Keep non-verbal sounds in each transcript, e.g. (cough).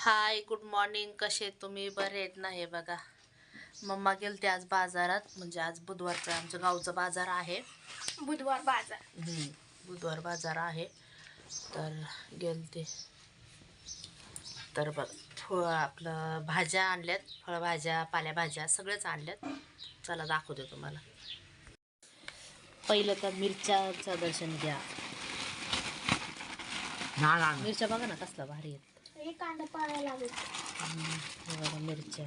Hi good morning कसे आहेत तुम्ही? बरे आहेत ना हे बघा. मम्मा गेलते आज बाजारात म्हणजे आज बुधवारचं आमचं गावचं बाजार आहे. बुधवार बाजार. हम्म, बुधवार बाजार आहे. तर गेलते. तर बघ फळ आपलं भाज्या आणल्यात फळभाज्या पालेभाज्या सगळेच आणल्यात. चला दाखवते तुम्हाला. पहिलं तर मिरच्याचं दर्शन घ्या. मिरच्या बघा ना कसला भारी आहेत. हे कांदा पाळायला लागेल. हम्म, बघा मिरच्या.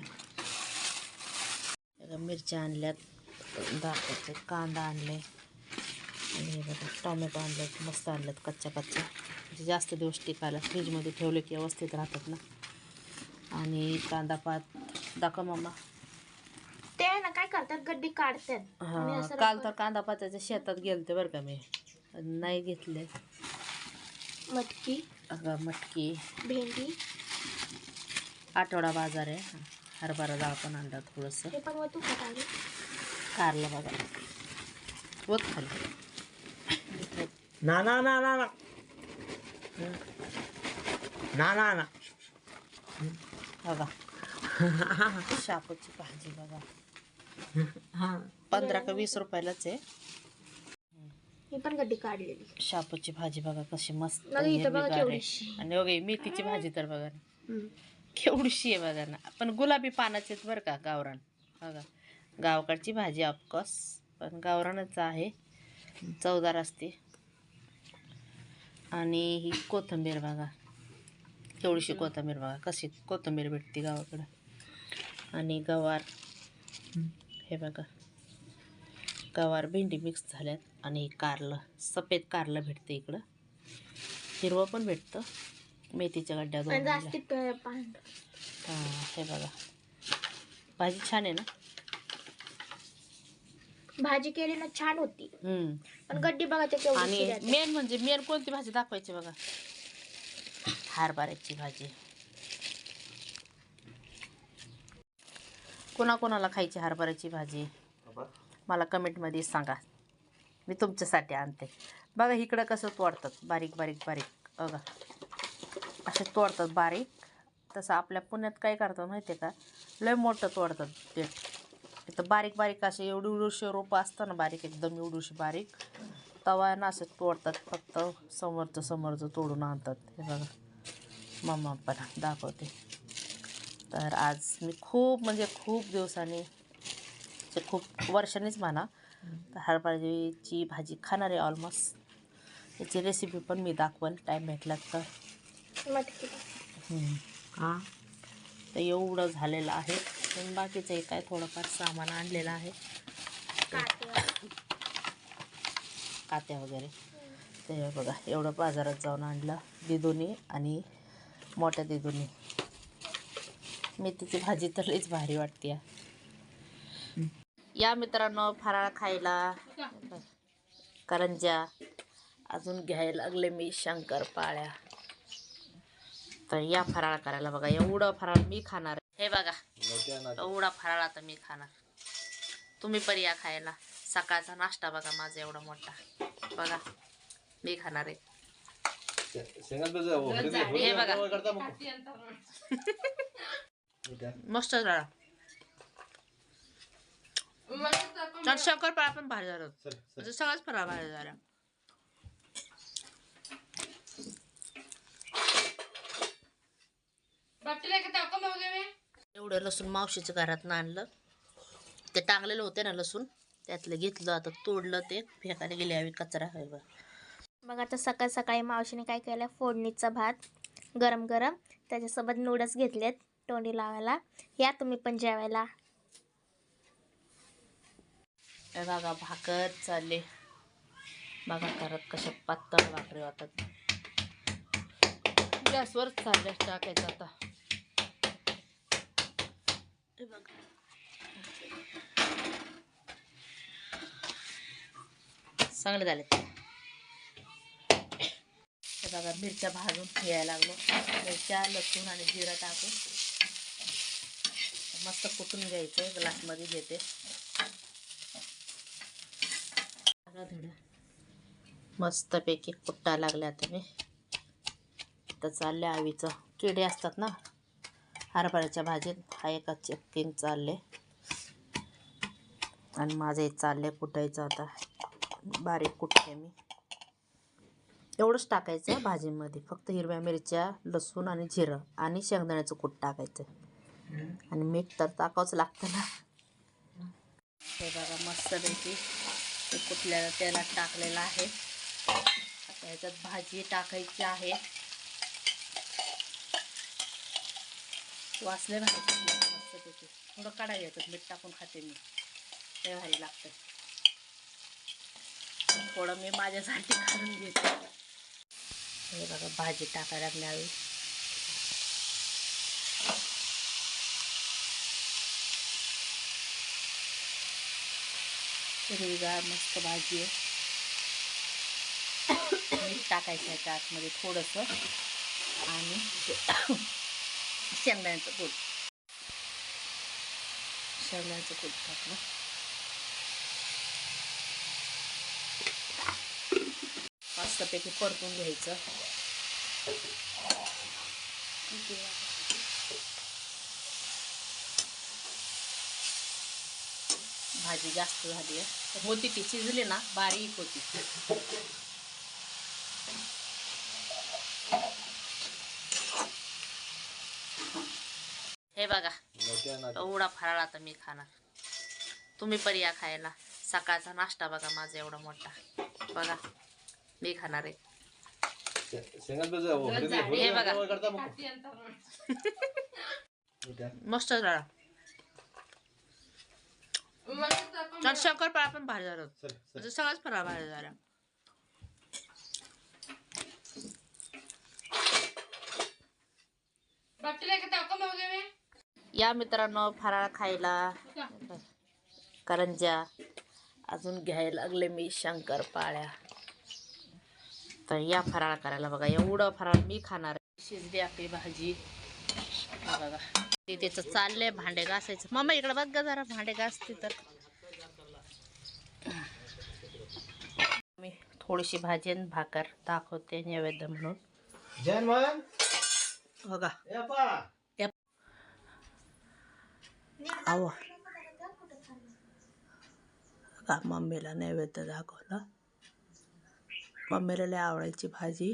बघा मिरच्या आणल्यात. दाखवते. कांदा आणले. आणि हे बघा टोमॅटो आणलेत. मस्त आणलेत कच्च्या कच्च्या. म्हणजे जास्त दिवस टिकायला. फ्रीजमध्ये ठेवले की व्यवस्थित राहतात ना. आणि कांदा पात. दाखव मम्मा ते आहे ना काय करतात? गड्डी काढतात. हां काल तर कांदा पाताच्या शेतात गेलते बरं का मी. नाही घेतले. मटकी. मटकी. भेंडी. आठवडा बाजार आहे. हरभरा डाळ पण आणला थोडंसं. हे पण तू का काढली कारलं बघा. होत खाली. ना ना ना ना ना. ना ना ना. बघा. (laughs) शापूची भाजी बघा. पंधरा का वीस रुपयालाच आहे. ही पण गड्डी काढलेली. शापूची भाजी बघा कशी मस्त बघा इथं बघा हिरवीगार आहे. केवढीशी. आणि बघा ही मेथीची भाजी तर बघा ना. हम्म. केवढीशी आहे बघा ना. पण गुलाबी पानाचे आहेत बरं का गावरान. बघा गावकडची भाजी ऑफकोर्स पण गावरानच आहे. चवदार असते. आणि ही कोथिंबीर बघा. केवढीशी कोथिंबीर बघा कशी कोथिंबीर भेटते गावाकडं. आणि गवार. हे बघा. गवार भेंडी मिक्स झाल्यात आणि कारलं सफेद कारलं भेटतं इकडं. हिरवं पण भेटतं. मेथीच्या गड्ड्या हां हे बघा. भाजी छान आहे ना? भाजी केली ना छान होती. हम्म. पण गड्डी बघा ते केवढी आणि. मेन म्हणजे मेन कोणती भाजी दाखवायची बघा? हरभऱ्याची भाजी. कोणाकोणाला खायची हरभऱ्याची भाजी? मला कमेंटमध्ये सांगा. मी तुमच्यासाठी आणते. बघा इकडं कसं तोडतात. बारीक बारीक बारीक. बघा. असे तोडतात बारीक. तसं आपल्या पुण्यात काय करतात माहिती आहे का? लय मोठं तोडतात ते. इथं बारीक बारीक असे एवढी उडूशी रोपं असतं ना बारीक एकदम एवढीशी बारीक. तवा ना असे तोडतात. फक्त समोरचं समोरचं तोडून आणतात. हे बघा. मम्मा पण दाखवते. तर आज मी खूप म्हणजे खूप दिवसांनी म्हणजे खूप वर्षांनीच म्हणा तर हरभऱ्याची भाजी खाणार आहे ऑलमोस्ट याची रेसिपी पण मी दाखवेल टाईम भेटला तर. हा तर एवढं झालेलं आहे. पण बाकीचं काय थोडंफार सामान आणलेलं आहे. काटे कात्या वगैरे. ते बघा एवढं बाजारात जाऊन आणलं. दिदोनी आणि मोठ्या दिदोनी. मेथीची भाजी तर लईच भारी वाटते या. मित्रांनो फराळ खायला. करंज्या. अजून घ्यायला लागले मी शंकरपाळ्या तर या फराळ करायला बघा एवढं फराळ मी खाणार. हे बघा एवढा फराळ आता मी खाणार. तुम्ही पण या खायला. सकाळचा नाश्ता बघा माझा एवढा मोठा. बघा मी खाणार आहे. हे बघा. मस्त झाला. तर शंकरपाळा पण भारी झालं म्हणजे सगळाच फराळ भारी झाला. एवढं लसूण मावशीच्या घरातून आणलं. ते टांगलेलं होते ना लसूण. त्यातलं घेतलं आता तोडलं ते. फेकायला गेले हवी कचरा. बघ. मग आता सकाळ सकाळी मावशीने काय केलं? फोडणीचा भात गरम गरम त्याच्यासोबत नूडल्स घेतलेत. तोंडी लावायला. या तुम्ही पण जेवायला. हे बघा भाकर चालले. बघा करत कशा पातळ भाकरी वाटत. गॅसवरच चालले टाकायचं आता. हे बघा. चांगले झाले हे बघा मिरच्या भाजून घ्यायला लागलो. मिरच्या लसूण आणि जिरा टाकून. मस्त कुटून घ्यायचं ग्लासमध्ये घेते. मस्तपैकी कुट्टा लागल्या आता मी. तर चालल्या आवीचं किडे असतात ना? हरभऱ्याच्या भाजीत. हा एका चक्कीन चालले. आणि माझं चालले कुटायचं आता. बारीक कुटते मी. एवढंच टाकायचं भाजीमध्ये. फक्त हिरव्या मिरच्या लसूण आणि जिरं आणि शेंगदाण्याचं कूट टाकायचं. आणि मीठ तर टाकावंच लागतं ना. हे बघा मस्तपैकी. ते कुठल्या तेलात टाकलेलं आहे. आता ह्याच्यात भाजी टाकायची आहे. वाचले भाजी थोडं काढायला येतात मीठ टाकून खाते मी. ते भारी लागतं थोडं मी माझ्यासाठी (laughs) काढून घेते. हे बघा भाजी टाकायला लागल्यावर हिरवीगार मस्त भाजी आहे. मीठ टाकायचं याच्या आतमध्ये थोडंसं. आणि शेंगदाण्याचं कूट. शेंगदाण्याचं कूट टाकलं. मस्तपैकी परतून घ्यायचं. भाजी जास्त झाली आहे. होती ती शिजली ना बारीक होती. हे बघा एवढा फराळ आता मी खाणार. तुम्ही पण या खायला. सकाळचा नाश्ता बघा माझा एवढा मोठा. बघा मी खाणार आहे. हे बघा. (laughs) मस्त झाला. शंकरपाळा पण भारी झाला म्हणजे सगळाच फराळ भारी झाला. या मित्रांनो फराळ खायला. करंज्या. अजून घ्यायला लागले मी शंकरपाळ्या. तर या फराळ करायला बघा एवढं फराळ मी खाणार आहे. शिजली आपली भाजी. बघा. ते त्याचं चाललंय भांडे घासायचं. मम्मा इकडे बघ ग जरा भांडे घासते तर. मी थोडीशी भाजी आणि भाकर दाखवते नैवेद्य म्हणून. बघा. आव. मम्मीला नैवेद्य दाखवला. मम्मीला लय आवडायची भाजी.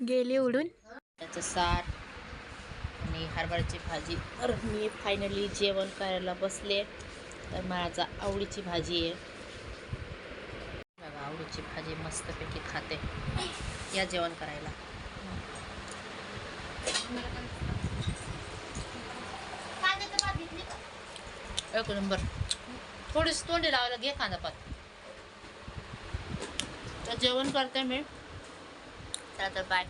गेले उडून. त्याचं सार आणि हरभऱ्याची भाजी. तर मी फायनली जेवण करायला बसले. तर माझा आवडीची भाजी आहे. बघा आवडीची भाजी मस्तपैकी खाते. या जेवण करायला. एक नंबर. थोडीशी तोंडी लावायला घे कांदा पात. तर जेवण करते मी. चला तर बाय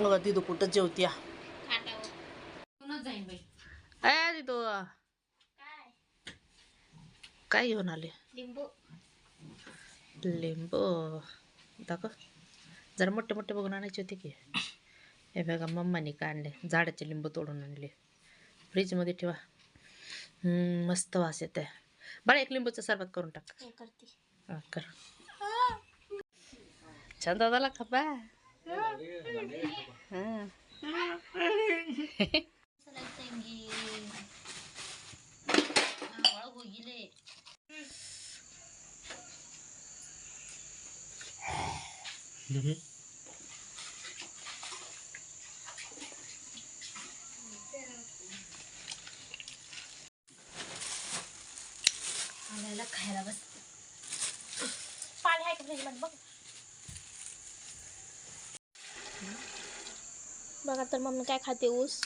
बघा तिथं कुठं जेवत्या? ए तिथं. काय घेऊन आले? लिंबू. लिंबू. दाखव. जरा मोठे मोठे बघून आणायचे होते की. हे बघा मम्माने काय आणले? झाडाचे लिंबू तोडून आणले. फ्रीजमध्ये ठेवा. हम्म, मस्त वास येते बरं एक लिंबूचं सरबत करून टाक. हे करते. हा, कर. छान दादाला खपा. हां. तर मम्मी काय खाते ऊस?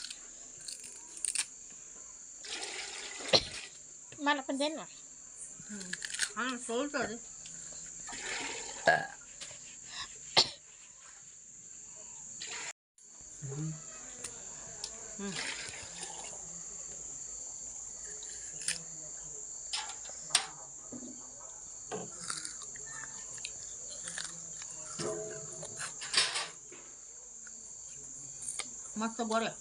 मला पण दे ना. हम्म सोड चालेल हम्म. Mas agora